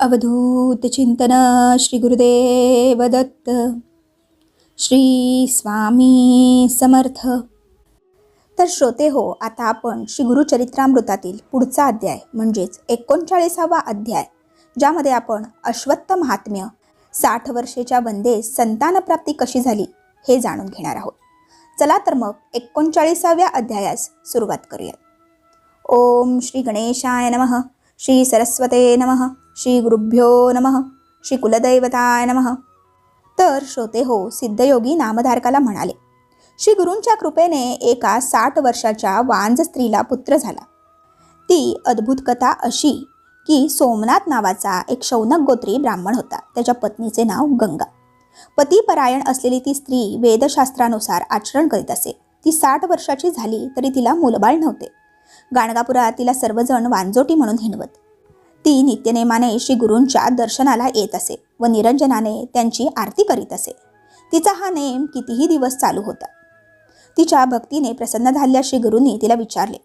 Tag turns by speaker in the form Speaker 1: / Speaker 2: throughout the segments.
Speaker 1: अवधूत चिंतन श्री गुरुदेव दत्त श्री स्वामी समर्थ। तर श्रोते हो आता आपण श्री गुरुचरित्रामृतातील पुढचा अध्याय म्हणजेच एकोणचाळीसावा अध्याय ज्यामध्ये आपण अश्वत्थ महात्म्य साठ वर्षेच्या वंदेस संतानप्राप्ती कशी झाली हे जाणून घेणार आहोत. चला तर मग एकोणचाळीसाव्या अध्यायास सुरुवात करूयात. ओम श्री गणेशाय नमः श्री सरस्वते नमः श्री गुरुभ्यो नमः श्री कुलदैवताय नमः. तर श्रोते हो सिद्धयोगी नामधारकाला म्हणाले श्री गुरूंच्या कृपेने एका साठ वर्षाच्या वांज स्त्रीला पुत्र झाला. ती अद्भुत कथा अशी की सोमनाथ नावाचा एक शौनक गोत्री ब्राह्मण होता त्याच्या पत्नीचे नाव गंगा. पतीपरायण असलेली ती स्त्री वेदशास्त्रानुसार आचरण करीत असे. ती साठ वर्षाची झाली तरी तिला मुलबाळ नव्हते. गाणगापुरात तिला सर्वजण वांजोटी म्हणून हिणवत. ती नित्यनेमाने श्री गुरूंच्या दर्शनाला येत असे व निरंजनाने त्यांची आरती करीत असे. तिचा हा नेम कितीही दिवस चालू होता. तिच्या भक्तीने प्रसन्न झालेल्या श्री गुरूंनी तिला विचारले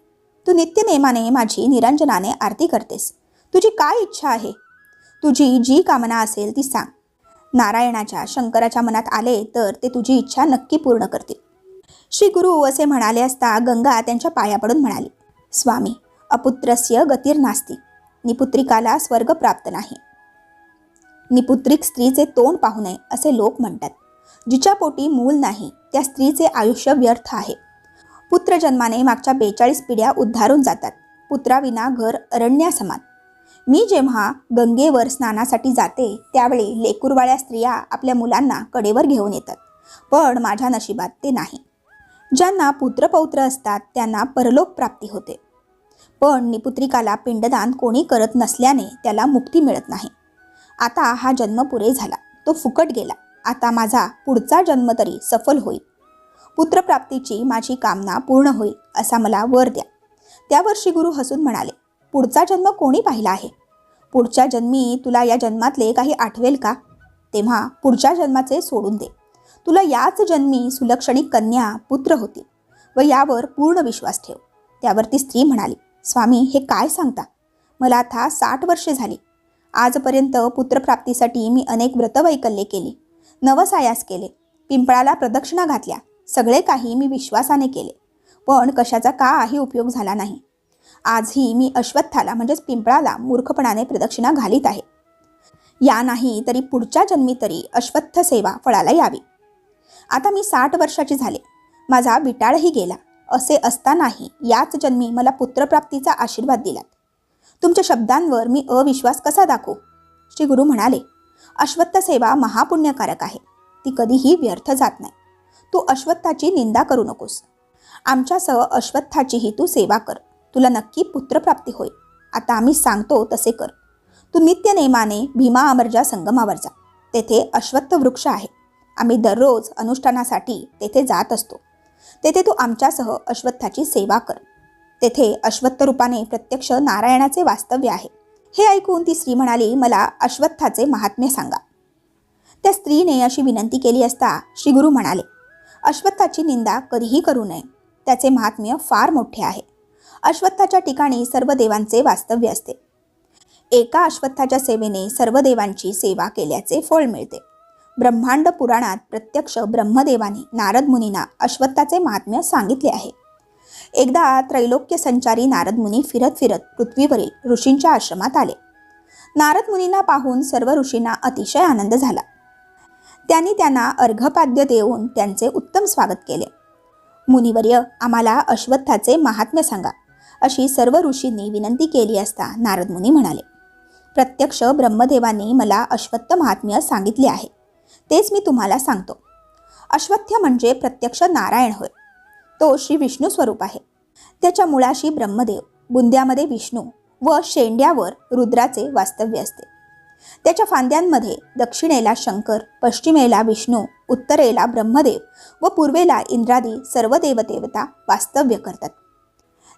Speaker 1: तू नित्यनेमाने माझी निरंजनाने आरती करतेस. तुझी काय इच्छा आहे? तुझी जी कामना असेल ती सांग. नारायणाच्या शंकराच्या मनात आले तर ते तुझी इच्छा नक्की पूर्ण करतील. श्री गुरु असे म्हणाले असता गंगा त्यांच्या पाया पडून म्हणाली स्वामी अपुत्रस्य गतीर नास्ती निपुत्रिकाला स्वर्ग प्राप्त नाही. निपुत्रिक स्त्रीचे तोंड पाहू नये असे लोक म्हणतात. जिच्या पोटी मूल नाही त्या स्त्रीचे आयुष्य व्यर्थ आहे. पुत्रजन्माने मागच्या बेचाळीस पिढ्या उद्धारून जातात. पुत्राविना घर अरण्यासमान. मी जेव्हा गंगेवर स्नानासाठी जाते त्यावेळी लेकुरवाळ्या स्त्रिया आपल्या मुलांना कडेवर घेऊन येतात. पण माझ्या नशिबात ते नाही. ज्यांना पुत्रपौत्र असतात त्यांना परलोक प्राप्ती होते. पण निपुत्रिकाला पिंडदान कोणी करत नसल्याने त्याला मुक्ती मिळत नाही. आता हा जन्म पुरे झाला. तो फुकट गेला. आता माझा पुढचा जन्म तरी सफल होईल. पुत्रप्राप्तीची माझी कामना पूर्ण होईल असा मला वर द्या. त्या वर्षी गुरु हसून म्हणाले पुढचा जन्म कोणी पाहिला आहे? पुढच्या जन्मी तुला या जन्मातले काही आठवेल का? तेव्हा पुढच्या जन्माचे सोडून दे. तुला याच जन्मी सुलक्षणी कन्या पुत्र होती व यावर पूर्ण विश्वास ठेव. त्यावर ती स्त्री म्हणाली स्वामी हे काय सांगता? मला आता साठ वर्षे झाली. आजपर्यंत पुत्रप्राप्तीसाठी मी अनेक व्रतवैकल्ये केली. नवसायास केले. पिंपळाला प्रदक्षिणा घातल्या. सगळे काही मी विश्वासाने केले. पण कशाचा काही उपयोग झाला नाही. आजही मी अश्वत्थाला म्हणजेच पिंपळाला मूर्खपणाने प्रदक्षिणा घालीत आहे. या नाही तरी पुढच्या जन्मी तरी अश्वत्थ सेवा फळाला यावी. आता मी साठ वर्षाची झाले. माझा बिटाळही गेला. असे असतानाही याच जन्मी मला पुत्रप्राप्तीचा आशीर्वाद दिलात. तुमच्या शब्दांवर मी अविश्वास कसा दाखवू? श्री गुरु म्हणाले अश्वत्थ सेवा महापुण्यकारक आहे. ती कधीही व्यर्थ जात नाही. तू अश्वत्थाची निंदा करू नकोस. आमच्यासह अश्वत्थाचीही तू सेवा कर. तुला नक्की पुत्रप्राप्ती होईल. आता आम्ही सांगतो तसे कर. तू नित्य नेमाने भीमा अमरजा संगमावर जा. तेथे अश्वत्थ वृक्ष आहे. आम्ही दररोज अनुष्ठानासाठी तेथे जात असतो. तेथे तू आमच्यासह अश्वत्थाची सेवा कर. तेथे अश्वत्थ रूपाने प्रत्यक्ष नारायणाचे वास्तव्य आहे. हे ऐकून ती स्त्री म्हणाली मला अश्वत्थाचे महात्म्य सांगा. त्या स्त्रीने अशी विनंती केली असता श्री गुरु म्हणाले अश्वत्थाची निंदा कधीही करू नये. त्याचे महात्म्य फार मोठे आहे. अश्वत्थाच्या ठिकाणी सर्व देवांचे वास्तव्य असते. एका अश्वत्थाच्या सेवेने सर्व देवांची सेवा केल्याचे फळ मिळते. ब्रह्मांड पुराणात प्रत्यक्ष ब्रह्मदेवाने नारद मुनींना अश्वत्थाचे महात्म्य सांगितले आहे. एकदा त्रैलोक्य संचारी नारद मुनी फिरत फिरत पृथ्वीवरील ऋषींच्या आश्रमात आले. नारद मुनींना पाहून सर्व ऋषींना अतिशय आनंद झाला. त्यांनी त्यांना अर्घपाद्य देऊन त्यांचे उत्तम स्वागत केले. मुनिवर्य आम्हाला अश्वत्थाचे महात्म्य सांगा अशी सर्व ऋषींनी विनंती केली असता नारद मुनी म्हणाले. प्रत्यक्ष ब्रह्मदेवांनी मला अश्वत्थ महात्म्य सांगितले आहे. तेच मी तुम्हाला सांगतो. अश्वत्थ म्हणजे प्रत्यक्ष नारायण होय. तो श्री विष्णू स्वरूप आहे. त्याच्या मुळाशी ब्रह्मदेव बुंद्यामध्ये विष्णू व शेंड्यावर रुद्राचे वास्तव्य असते. त्याच्या फांद्यांमध्ये दक्षिणेला शंकर पश्चिमेला विष्णू उत्तरेला ब्रह्मदेव व पूर्वेला इंद्रादी सर्व देवदेवता वास्तव्य करतात.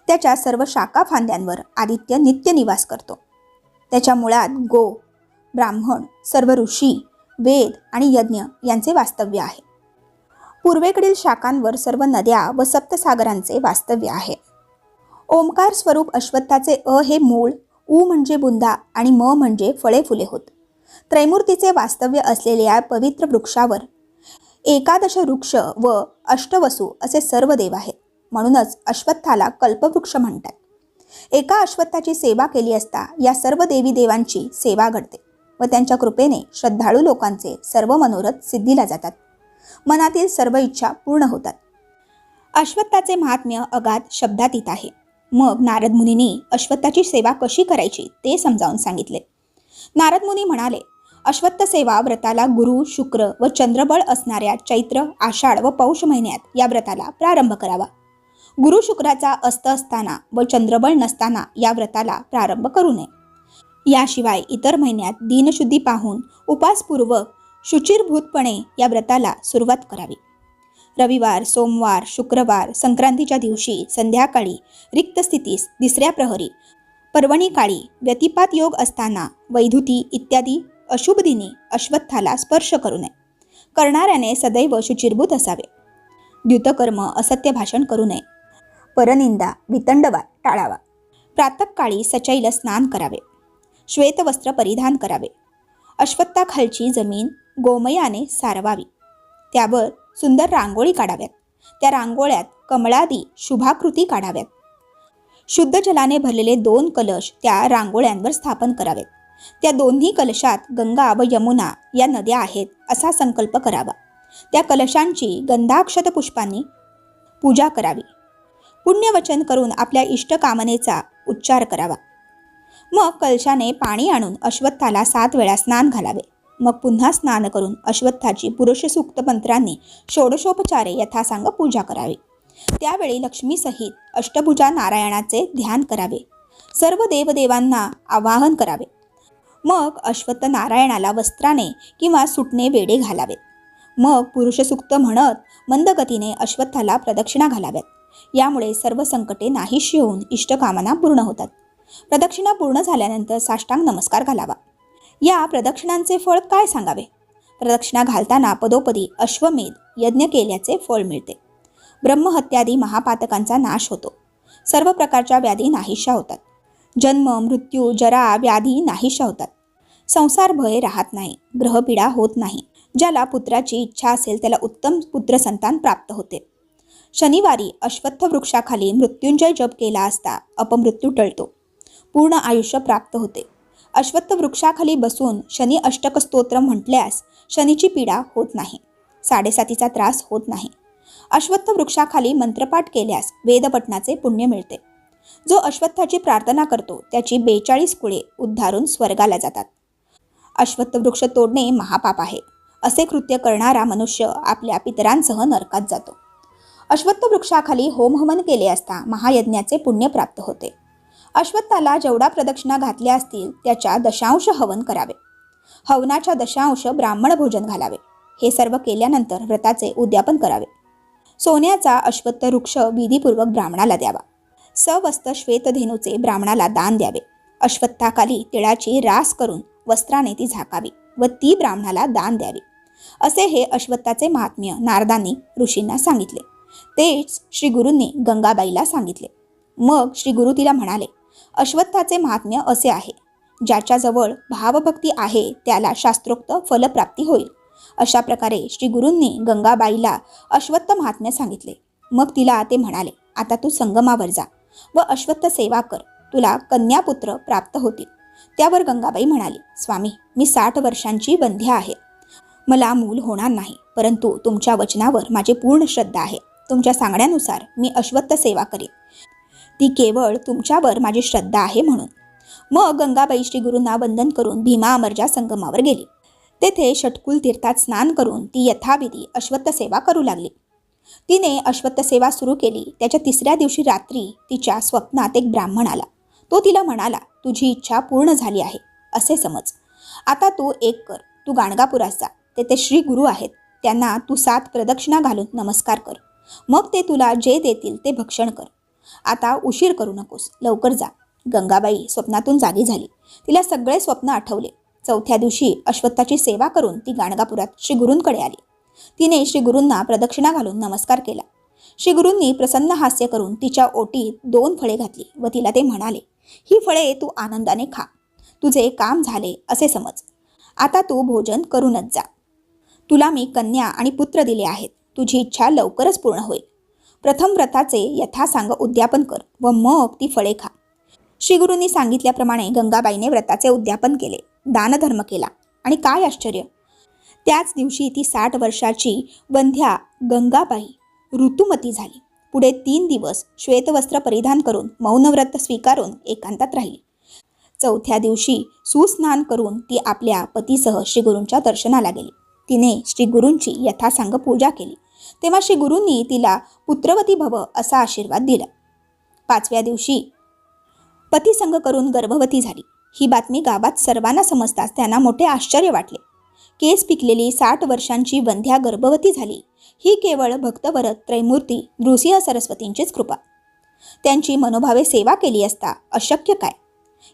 Speaker 1: त्याच्या सर्व शाखा फांद्यांवर आदित्य नित्य निवास करतो. त्याच्या मुळात गो ब्राह्मण सर्व ऋषी वेद आणि यज्ञ यांचे वास्तव्य आहे. पूर्वेकडील शाखांवर सर्व नद्या व सप्तसागरांचे वास्तव्य आहे. ओंकार स्वरूप अश्वत्थाचे अ हे मूळ उ म्हणजे बुंदा आणि म म्हणजे फळे फुले होत. त्रैमूर्तीचे वास्तव्य असलेल्या पवित्र वृक्षावर एकादश वृक्ष व अष्टवसू असे सर्व देव आहेत. म्हणूनच अश्वत्थाला कल्पवृक्ष म्हणतात. एका अश्वत्थाची सेवा केली असता या सर्व देवी देवांची सेवा घडते. व त्यांच्या कृपेने श्रद्धाळू लोकांचे सर्व मनोरथ सिद्धीला जातात. मनातील सर्व इच्छा पूर्ण होतात. अश्वत्थाचे महात्म्य अगाध शब्दातीत आहे. मग नारद मुनींनी अश्वत्थाची सेवा कशी करायची ते समजावून सांगितले. नारद मुनी म्हणाले अश्वत्थ सेवा व्रताला गुरु शुक्र व चंद्रबळ असणाऱ्या चैत्र आषाढ व पौष महिन्यात या व्रताला प्रारंभ करावा. गुरु शुक्राचा अस्त असताना व चंद्रबळ नसताना या व्रताला प्रारंभ करू नये. याशिवाय इतर महिन्यात दिनशुद्धी पाहून उपासपूर्वक शुचिरभूतपणे या व्रताला सुरुवात करावी. रविवार सोमवार शुक्रवार संक्रांतीच्या दिवशी संध्याकाळी रिक्त स्थितीस तिसऱ्या प्रहरी पर्वणी काळी व्यतिपात योग असताना वैधुती इत्यादी अशुभ दिनी अश्वत्थाला स्पर्श करू नये. करणाऱ्याने सदैव शुचिरभूत असावे. द्युतकर्म असत्य भाषण करू नये. परनिंदा वितंडवा टाळावा. प्रातःकाळी सचैल स्नान करावे. श्वेतवस्त्र परिधान करावे. अश्वत्थाखालची जमीन गोमयाने सारवावी. त्यावर सुंदर रांगोळी काढाव्यात. त्या रांगोळ्यात कमळादी शुभाकृती काढाव्यात. शुद्ध जलाने भरलेले दोन कलश त्या रांगोळ्यांवर स्थापन करावेत. त्या दोन्ही कलशात गंगा व यमुना या नद्या आहेत असा संकल्प करावा. त्या कलशांची गंधाक्षत पुष्पांनी पूजा करावी. पुण्यवचन करून आपल्या इष्टकामनेचा उच्चार करावा. मग कलशाने पाणी आणून अश्वत्थाला सात वेळा स्नान घालावे. मग पुन्हा स्नान करून अश्वत्थाची पुरुषसूक्त मंत्रांनी षोडशोपचारे यथासांग पूजा करावी. त्यावेळी लक्ष्मीसहित अष्टभुजा नारायणाचे ध्यान करावे. सर्व देवदेवांना आवाहन करावे. मग अश्वत्थ नारायणाला वस्त्राने किंवा सुटणे वेडे घालावेत मग पुरुषसूक्त म्हणत मंदगतीने अश्वत्थाला प्रदक्षिणा घालाव्यात. यामुळे सर्व संकटे नाहीशी होऊन इष्टकामना पूर्ण होतात. प्रदक्षिणा पूर्ण झाल्यानंतर साष्टांग नमस्कार घालावा. या प्रदक्षिणांचे फळ काय सांगावे? प्रदक्षिणा घालताना पदोपदी अश्वमेध यज्ञ केल्याचे फळ मिळते. ब्रह्महत्यादी महापातकांचा नाश होतो. सर्व प्रकारच्या व्याधी नाहीशा होतात. जन्म मृत्यू जरा व्याधी नाहीशा होतात. संसार भय राहत नाही ग्रहपीडा होत नाही. ज्याला पुत्राची इच्छा असेल त्याला उत्तम पुत्रसंतान प्राप्त होते. शनिवारी अश्वत्थ वृक्षाखाली मृत्युंजय जप केला असता अपमृत्यू टळतो. पूर्ण आयुष्य प्राप्त होते. अश्वत्थ वृक्षाखाली बसून शनी अष्टक स्तोत्र म्हटल्यास शनीची पीडा होत नाही. साडेसातीचा त्रास होत नाही. अश्वत्थ वृक्षाखाली मंत्रपाठ केल्यास वेदपटनाचे पुण्य मिळते. जो अश्वत्थाची प्रार्थना करतो त्याची बेचाळीस कुळे उद्धारून स्वर्गाला जातात. अश्वत्थ वृक्ष तोडणे महापाप आहे असे कृत्य करणारा मनुष्य आपल्या पितरांसह नरकात जातो. अश्वत्थ वृक्षाखाली होमहमन केले असता महायज्ञाचे पुण्य प्राप्त होते. अश्वत्थाला जेवढा प्रदक्षिणा घातल्या असतील त्याच्या दशांश हवन करावे. हवनाच्या दशांश ब्राह्मण भोजन घालावे. हे सर्व केल्यानंतर व्रताचे उद्यापन करावे. सोन्याचा अश्वत्थ वृक्ष विधीपूर्वक ब्राह्मणाला द्यावा. सवस्त श्वेतधेनूचे ब्राह्मणाला दान द्यावे. अश्वत्थाखाली तिळाची रास करून वस्त्राने ती झाकावी व ती ब्राह्मणाला दान द्यावी. असे हे अश्वत्थाचे महात्म्य नारदांनी ऋषींना सांगितले. तेच श्री गुरूंनी गंगाबाईला सांगितले. मग श्री गुरु तिला म्हणाले अश्वत्थाचे महात्म्य असे आहे. ज्याच्याजवळ भावभक्ती आहे त्याला शास्त्रोक्त फलप्राप्ती होईल. अशा प्रकारे श्री गुरूंनी गंगाबाईला अश्वत्थ महात्म्य सांगितले. मग तिला ते म्हणाले आता तू संगमावर जा व अश्वत्थ सेवा कर. तुला कन्यापुत्र प्राप्त होतील. त्यावर गंगाबाई म्हणाली स्वामी मी साठ वर्षांची बंध्या आहे. मला मूल होणार नाही परंतु तुमच्या वचनावर माझी पूर्ण श्रद्धा आहे. तुमच्या सांगण्यानुसार मी अश्वत्थ सेवा करेन. ती केवळ तुमच्यावर माझी श्रद्धा आहे म्हणून. मग गंगाबाई श्रीगुरूंना वंदन करून भीमा अमरजा संगमावर गेली. तेथे षटकुल तीर्थात स्नान करून ती यथाविधी अश्वत्थ सेवा करू लागली. तिने अश्वत्थ सेवा सुरू केली. त्याच्या तिसऱ्या दिवशी रात्री तिच्या स्वप्नात एक ब्राह्मण आला. तो तिला म्हणाला तुझी इच्छा पूर्ण झाली आहे. असे समज. आता तू एक कर. तू गाणगापुरात जा. तेथे श्री गुरु आहेत. त्यांना तू सात प्रदक्षिणा घालून नमस्कार कर. मग ते तुला जे देतील ते भक्षण कर. आता उशीर करू नकोस. लवकर जा. गंगाबाई स्वप्नातून जागी झाली. तिला सगळे स्वप्न आठवले. चौथ्या दिवशी अश्वत्थाची सेवा करून ती गाणगापुरात श्रीगुरूंकडे आली. तिने श्रीगुरूंना प्रदक्षिणा घालून नमस्कार केला. श्रीगुरूंनी प्रसन्न हास्य करून तिच्या ओटीत दोन फळे घातली व तिला ते म्हणाले ही फळे तू आनंदाने खा. तुझे काम झाले असे समज. आता तू भोजन करूनच जा. तुला मी कन्या आणि पुत्र दिले आहेत. तुझी इच्छा लवकरच पूर्ण होईल. प्रथम व्रताचे यथासांग उद्यापन कर व मग ती फळे खा. श्रीगुरूंनी सांगितल्याप्रमाणे गंगाबाईने व्रताचे उद्यापन केले दानधर्म केला आणि काय आश्चर्य! त्याच दिवशी ती साठ वर्षाची वंध्या गंगाबाई ऋतुमती झाली. पुढे तीन दिवस श्वेतवस्त्र परिधान करून मौनव्रत स्वीकारून एकांतात राहिली. चौथ्या दिवशी सुस्नान करून ती आपल्या पतीसह श्रीगुरूंच्या दर्शनाला गेली. तिने श्रीगुरूंची यथासांग पूजा केली. तेव्हा श्री गुरूंनी तिला पुत्रवती भव असा आशीर्वाद दिला. पाचव्या दिवशी पतीसंग करून गर्भवती झाली. ही बातमी गावात सर्वांना समजताच त्यांना मोठे आश्चर्य वाटले. केस पिकलेली साठ वर्षांची वंध्या गर्भवती झाली. ही केवळ भक्तवरत त्रैमूर्ती नृसिंह सरस्वतींचीच कृपा. त्यांची मनोभावे सेवा केली असता अशक्य काय?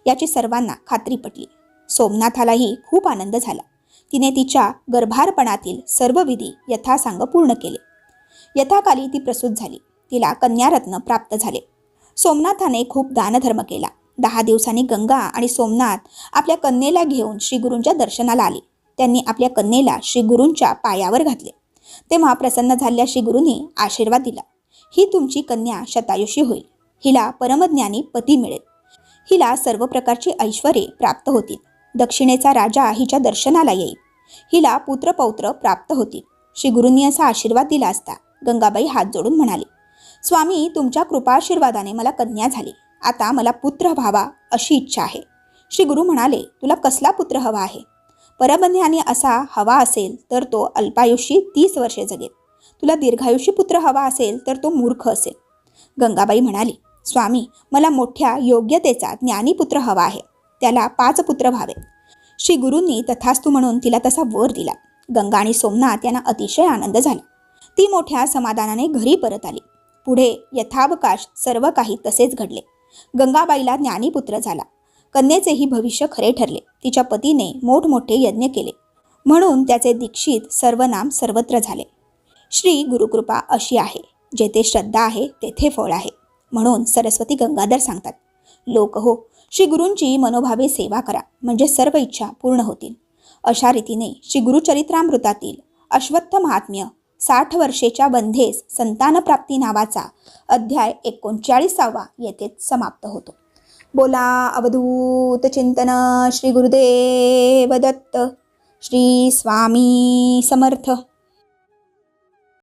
Speaker 1: याची सर्वांना खात्री पटली. सोमनाथालाही खूप आनंद झाला. तिने तिच्या गर्भारपणातील सर्व विधी यथासांग पूर्ण केले. यथाकाली ती प्रसूत झाली. तिला कन्यारत्न प्राप्त झाले. सोमनाथाने खूप दानधर्म केला. दहा दिवसांनी गंगा आणि सोमनाथ आपल्या कन्येला घेऊन श्रीगुरूंच्या दर्शनाला आले. त्यांनी आपल्या कन्येला श्रीगुरूंच्या पायावर घातले. तेव्हा प्रसन्न झालेल्या श्रीगुरूंनी आशीर्वाद दिला. ही तुमची कन्या शतायुषी होईल. हिला परमज्ञानी पती मिळेल. हिला सर्व प्रकारची ऐश्वर्ये प्राप्त होतील. दक्षिणेचा राजा हिच्या दर्शनाला येईल हिला पुत्रपौत्र प्राप्त होतील. श्री गुरूंनी असा आशीर्वाद दिला असता गंगाबाई हात जोडून म्हणाली स्वामी तुमच्या कृपाशीर्वादाने मला कन्या झाली. आता मला पुत्र व्हावा अशी इच्छा आहे. श्री गुरु म्हणाले तुला कसला पुत्र हवा आहे? परबंध्याने असा हवा असेल तर तो अल्पायुषी तीस वर्षे जगेल. तुला दीर्घायुषी पुत्र हवा असेल तर तो मूर्ख असेल. गंगाबाई म्हणाली स्वामी मला मोठ्या योग्यतेचा ज्ञानी पुत्र हवा आहे. त्याला पाच पुत्र व्हावे. श्री गुरूंनी तथास्तू म्हणून तिला तसा वर दिला. गंगा आणि सोमनाथ यांना अतिशय आनंद झाला. ती मोठ्या समाधानाने घरी परत आली. पुढे यथावकाश सर्व काही तसेच घडले. गंगाबाईला ज्ञानीपुत्र झाला. कन्येचेही भविष्य खरे ठरले. तिच्या पतीने मोठमोठे यज्ञ केले. म्हणून त्याचे दीक्षित सर्वनाम सर्वत्र झाले. श्री गुरुकृपा अशी आहे. जेथे श्रद्धा आहे तेथे फळ आहे. म्हणून सरस्वती गंगाधर सांगतात. लोक हो. श्री गुरूंची मनोभावे सेवा करा. म्हणजे सर्व इच्छा पूर्ण होतील. अशा रीतीने श्री गुरुचरित्रामृतातील अश्वत्थ महात्म्य साठ वर्षेच्या बंधेस संतानप्राप्ती नावाचा अध्याय एकोणचाळीसावा येथेच समाप्त होतो. बोला अवधूत चिंतन श्री गुरुदेव दत्त. श्री स्वामी समर्थ.